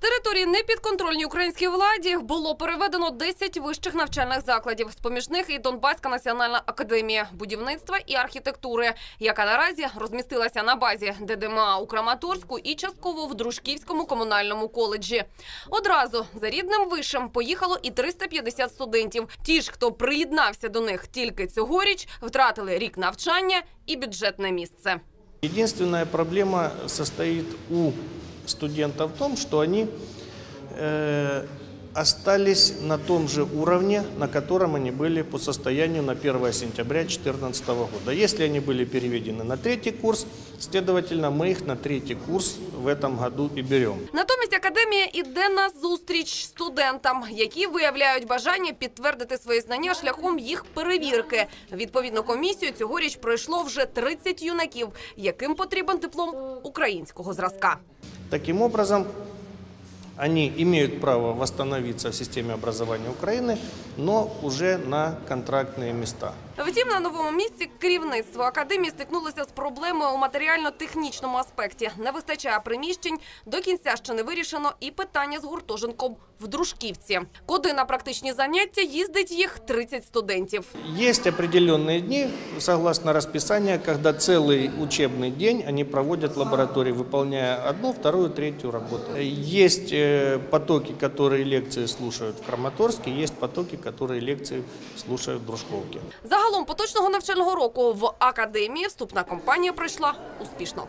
території непідконтрольній українській владі було переведено 10 вищих навчальних закладів. З поміж них і Донбаська національна академія будівництва і архітектури, яка наразі розмістилася на базі ДДМА у Краматорську і частково в Дружківському комунальному коледжі. Одразу за рідним вишем поїхало і 350 студентів. Ті ж, хто приєднався до них тільки цьогоріч, втратили рік навчання і бюджетне місце. Единственная проблема состоит у студентов в том, что они э, остались на том же уровне, на котором они были по состоянию на 1 сентября 2014 года. Если они были переведены на третий курс, следовательно, мы их на третий курс в этом году и берем. Натомість академія іде на зустріч студентам, які виявляють бажання підтвердити свої знання шляхом їх перевірки. Відповідну комісію цьогоріч пройшло вже 30 юнаків, яким потрібен диплом українського зразка. Таким образом, они имеют право восстановиться в системе образования Украины, но уже на контрактные места. Втім, на новому місці керівництво академії стикнулося з проблемою у матеріально-технічному аспекті. Не вистачає приміщень. До кінця ще не вирішено і питання з гуртожитком в Дружківці, куди на практичні заняття їздить їх 30 студентів. Есть определенные дни, согласно расписанию, когда целый учебный день они проводят в лаборатории, выполняя одну, вторую, третью работу. Есть э, потоки, которые лекции слушают в Краматорске, есть потоки, которые лекции слушают в Дружковке. Загалом поточного навчального року в академії вступна кампанія пройшла успішно.